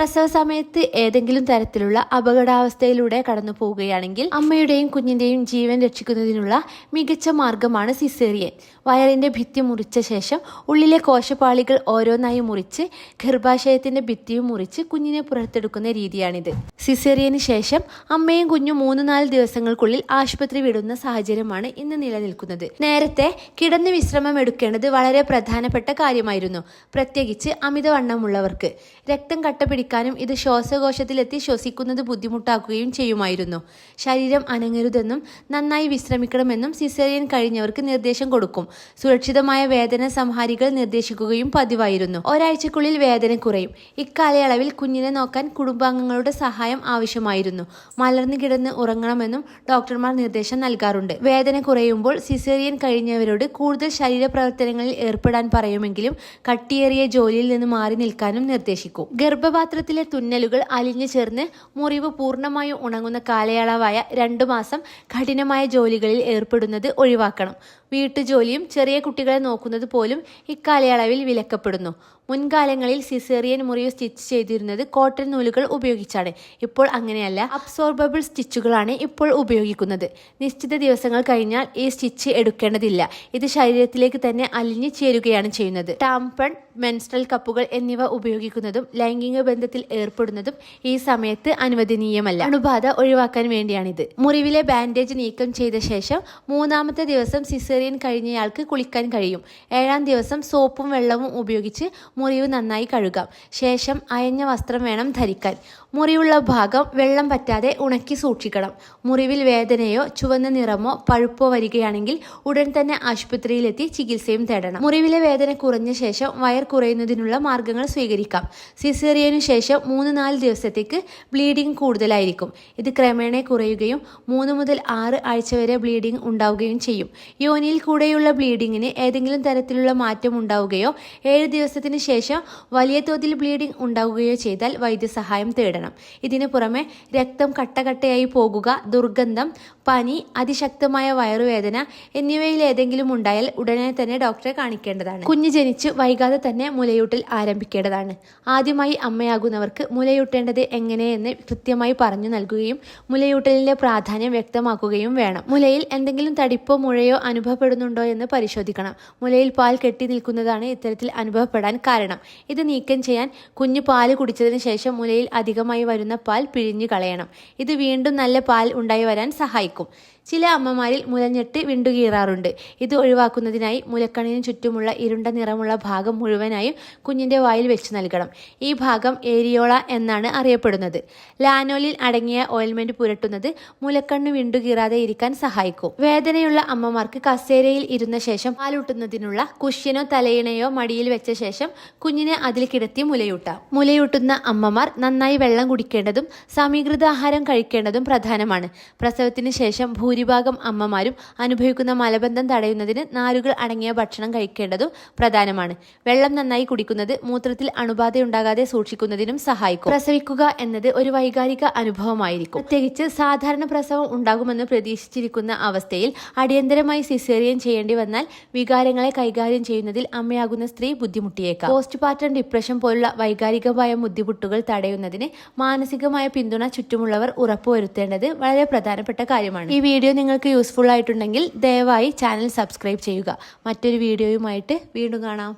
പ്രസവ സമയത്ത് ഏതെങ്കിലും തരത്തിലുള്ള അപകടാവസ്ഥയിലൂടെ കടന്നു പോവുകയാണെങ്കിൽ അമ്മയുടെയും കുഞ്ഞിന്റെയും ജീവൻ രക്ഷിക്കുന്നതിനുള്ള മികച്ച മാർഗമാണ് സിസേറിയൻ. വയറിന്റെ ഭിത്തി മുറിച്ച ശേഷം ഉള്ളിലെ കോശപാളികൾ ഓരോന്നായി മുറിച്ച് ഗർഭാശയത്തിന്റെ ഭിത്തിയും മുറിച്ച് കുഞ്ഞിനെ പുറത്തെടുക്കുന്ന രീതിയാണിത്. സിസേറിയന് ശേഷം അമ്മയും കുഞ്ഞും മൂന്ന് നാല് ദിവസങ്ങൾക്കുള്ളിൽ ആശുപത്രി വിടുന്ന സാഹചര്യമാണ് ഇന്ന് നിലനിൽക്കുന്നത്. നേരത്തെ കിടന്ന് വിശ്രമം എടുക്കേണ്ടത് വളരെ പ്രധാനപ്പെട്ട കാര്യമായിരുന്നു. പ്രത്യേകിച്ച് അമിതവണ്ണമുള്ളവർക്ക്. രക്തം കട്ട പിടിക്കാനും ഇത് ശ്വാസകോശത്തിലെത്തി ശ്വസിക്കുന്നത് ബുദ്ധിമുട്ടാക്കുകയും ചെയ്യുമായിരുന്നു. ശരീരം അനങ്ങരുതെന്നും നന്നായി വിശ്രമിക്കണമെന്നും സിസേറിയൻ കഴിഞ്ഞവർക്ക് നിർദ്ദേശം കൊടുക്കും. സുരക്ഷിതമായ വേദന സംഹാരികൾ നിർദ്ദേശിക്കുകയും പതിവായിരുന്നു. ഒരാഴ്ചക്കുള്ളിൽ വേദന കുറയും. ഇക്കാലയളവിൽ കുഞ്ഞിനെ നോക്കാൻ കുടുംബാംഗങ്ങളുടെ സഹായം ആവശ്യമായിരുന്നു. മലർന്നു കിടന്ന് ഉറങ്ങണമെന്നും ഡോക്ടർമാർ നിർദ്ദേശം നൽകാറുണ്ട്. വേദന കുറയുമ്പോൾ സിസേറിയൻ കഴിഞ്ഞവരോട് കൂടുതൽ ശരീരപ്രവർത്തനങ്ങളിൽ ഏർപ്പെടാൻ പറയുമെങ്കിലും കട്ടിയേറിയ ജോലിയിൽ നിന്ന് മാറി നിൽക്കാനും നിർദ്ദേശിക്കും. ഗർഭപാത്രത്തിലെ തുന്നലുകൾ അലിഞ്ഞു ചേർന്ന് മുറിവ് പൂർണമായും ഉണങ്ങുന്ന കാലയളവായ രണ്ടു മാസം കഠിനമായ ജോലികളിൽ ഏർപ്പെടുന്നത് ഒഴിവാക്കണം. വീട്ടുജോലിയും ചെറിയ കുട്ടികളെ നോക്കുന്നത് പോലും ഇക്കാലയളവിൽ വിലക്കപ്പെടുന്നു. മുൻകാലങ്ങളിൽ സിസേറിയൻ മുറിവ് സ്റ്റിച്ച് ചെയ്തിരുന്നത് കോട്ടൺ നൂലുകൾ ഉപയോഗിച്ചാണ്. ഇപ്പോൾ അങ്ങനെയല്ല അബ്സോർബബിൾ സ്റ്റിച്ചുകളാണ് ഇപ്പോൾ ഉപയോഗിക്കുന്നത്. നിശ്ചിത ദിവസങ്ങൾ കഴിഞ്ഞാൽ ഈ സ്റ്റിച്ച് എടുക്കേണ്ടതില്ല. ഇത് ശരീരത്തിലേക്ക് തന്നെ അലിഞ്ഞു ചേരുകയാണ് ചെയ്യുന്നത്. ടാമ്പൺ മെൻസ്ട്രൽ കപ്പുകൾ എന്നിവ ഉപയോഗിക്കുന്നതും ലൈംഗിക ബന്ധത്തിൽ ഏർപ്പെടുന്നതും ഈ സമയത്ത് അനുവദനീയമല്ല. അണുബാധ ഒഴിവാക്കാൻ വേണ്ടിയാണിത്. മുറിവിലെ ബാൻഡേജ് നീക്കം ചെയ്ത ശേഷം മൂന്നാമത്തെ ദിവസം സിസേറിയൻ കഴിഞ്ഞയാൾക്ക് കുളിക്കാൻ കഴിയും. ഏഴാം ദിവസം സോപ്പും വെള്ളവും ഉപയോഗിച്ച് മുറിവ് നന്നായി കഴുകാം. ശേഷം അയഞ്ഞ വസ്ത്രം വേണം ധരിക്കാൻ. മുറിവുള്ള ഭാഗം വെള്ളം പറ്റാതെ ഉണക്കി സൂക്ഷിക്കണം. മുറിവിൽ വേദനയോ ചുവന്ന നിറമോ പഴുപ്പോ വരികയാണെങ്കിൽ ഉടൻ തന്നെ ആശുപത്രിയിലെത്തി ചികിത്സയും തേടണം. മുറിവിലെ വേദന കുറഞ്ഞ ശേഷം വയർ കുറയുന്നതിനുള്ള മാർഗങ്ങൾ സ്വീകരിക്കാം. സിസേറിയനു ശേഷം മൂന്ന് നാല് ദിവസത്തേക്ക് ബ്ലീഡിംഗ് കൂടുതലായിരിക്കും. ഇത് ക്രമേണ കുറയുകയും മൂന്ന് മുതൽ ആറ് ആഴ്ച വരെ ബ്ലീഡിംഗ് ഉണ്ടാവുകയും ചെയ്യും. യോനിയിൽ കൂടെയുള്ള ബ്ലീഡിങ്ങിന് ഏതെങ്കിലും തരത്തിലുള്ള മാറ്റം ഉണ്ടാവുകയോ ഏഴ് ദിവസത്തിന് ശേഷം വലിയ തോതിൽ ബ്ലീഡിംഗ് ഉണ്ടാവുകയോ ചെയ്താൽ വൈദ്യസഹായം തേടണം. ഇതിനു പുറമെ രക്തം കട്ടകട്ടയായി പോകുക ദുർഗന്ധം പനി അതിശക്തമായ വയറുവേദന എന്നിവയിൽ ഏതെങ്കിലും ഉണ്ടായാൽ ഉടനെ തന്നെ ഡോക്ടറെ കാണിക്കേണ്ടതാണ്. കുഞ്ഞ് ജനിച്ച് വൈകാതെ തന്നെ മുലയൂട്ടൽ ആരംഭിക്കേണ്ടതാണ്. ആദ്യമായി അമ്മയാകുന്നവർക്ക് മുലയൂട്ടേണ്ടത് എങ്ങനെയെന്ന് കൃത്യമായി പറഞ്ഞു നൽകുകയും മുലയൂട്ടലിന്റെ പ്രാധാന്യം വ്യക്തമാക്കുകയും വേണം. മുലയിൽ എന്തെങ്കിലും തടിപ്പോ മുഴയോ അനുഭവപ്പെടുന്നുണ്ടോ എന്ന് പരിശോധിക്കണം. മുലയിൽ പാൽ കെട്ടി നിൽക്കുന്നതാണ് ഇത്തരത്തിൽ അനുഭവപ്പെടാൻ കാരണം. ഇത് നീക്കം ചെയ്യാൻ കുഞ്ഞ് പാൽ കുടിച്ചതിന് ശേഷം മുലയിൽ അധികമായി വരുന്ന പാൽ പിഴിഞ്ഞു കളയണം. ഇത് വീണ്ടും നല്ല പാൽ ഉണ്ടായി വരാൻ സഹായിക്കും. இருக்கும் ചില അമ്മമാരിൽ മുലഞ്ഞെട്ട് വിണ്ടുകീറാറുണ്ട്. ഇത് ഒഴിവാക്കുന്നതിനായി മുലക്കണിന് ചുറ്റുമുള്ള ഇരുണ്ട നിറമുള്ള ഭാഗം മുഴുവനായും കുഞ്ഞിന്റെ വായിൽ വെച്ച് നൽകണം. ഈ ഭാഗം ഏരിയോള എന്നാണ് അറിയപ്പെടുന്നത്. ലാനോലിൽ അടങ്ങിയ ഓയിൽമെന്റ് പുരട്ടുന്നത് മുലക്കണ്ണ് വിണ്ടുകീറാതെ ഇരിക്കാൻ സഹായിക്കും. വേദനയുള്ള അമ്മമാർക്ക് കസേരയിൽ ഇരുന്ന ശേഷം പാലൂട്ടുന്നതിനുള്ള കുഷ്യനോ തലയിണയോ മടിയിൽ വെച്ച ശേഷം കുഞ്ഞിനെ അതിൽ കിടത്തി മുലയൂട്ടാം. മുലയൂട്ടുന്ന അമ്മമാർ നന്നായി വെള്ളം കുടിക്കേണ്ടതും സമീകൃത ആഹാരം കഴിക്കേണ്ടതും പ്രധാനമാണ്. പ്രസവത്തിന് ശേഷം ഭൂരിഭാഗം അമ്മമാരും അനുഭവിക്കുന്ന മലബന്ധം തടയുന്നതിന് നാരുകൾ അടങ്ങിയ ഭക്ഷണം കഴിക്കേണ്ടതും പ്രധാനമാണ്. വെള്ളം നന്നായി കുടിക്കുന്നത് മൂത്രത്തിൽ അണുബാധയുണ്ടാകാതെ സൂക്ഷിക്കുന്നതിനും സഹായിക്കും. പ്രസവിക്കുക എന്നത് ഒരു വൈകാരിക അനുഭവമായിരിക്കും. പ്രത്യേകിച്ച് സാധാരണ പ്രസവം ഉണ്ടാകുമെന്ന് പ്രതീക്ഷിച്ചിരിക്കുന്ന അവസ്ഥയിൽ അടിയന്തരമായി സിസേറിയൻ ചെയ്യേണ്ടി വന്നാൽ വികാരങ്ങളെ കൈകാര്യം ചെയ്യുന്നതിൽ അമ്മയാകുന്ന സ്ത്രീ ബുദ്ധിമുട്ടിയേക്കാം. പോസ്റ്റ് പാർട്ടം ഡിപ്രഷൻ പോലുള്ള വൈകാരികമായ ബുദ്ധിമുട്ടുകൾ തടയുന്നതിന് മാനസികമായ പിന്തുണ ചുറ്റുമുള്ളവർ ഉറപ്പുവരുത്തേണ്ടത് വളരെ പ്രധാനപ്പെട്ട കാര്യമാണ്. ഈ വീഡിയോ നിങ്ങൾക്ക് യൂസ്ഫുൾ ആയിട്ടുണ്ടെങ്കിൽ ദയവായി ചാനൽ സബ്സ്ക്രൈബ് ചെയ്യുക. മറ്റൊരു വീഡിയോയുമായിട്ട് വീണ്ടും കാണാം.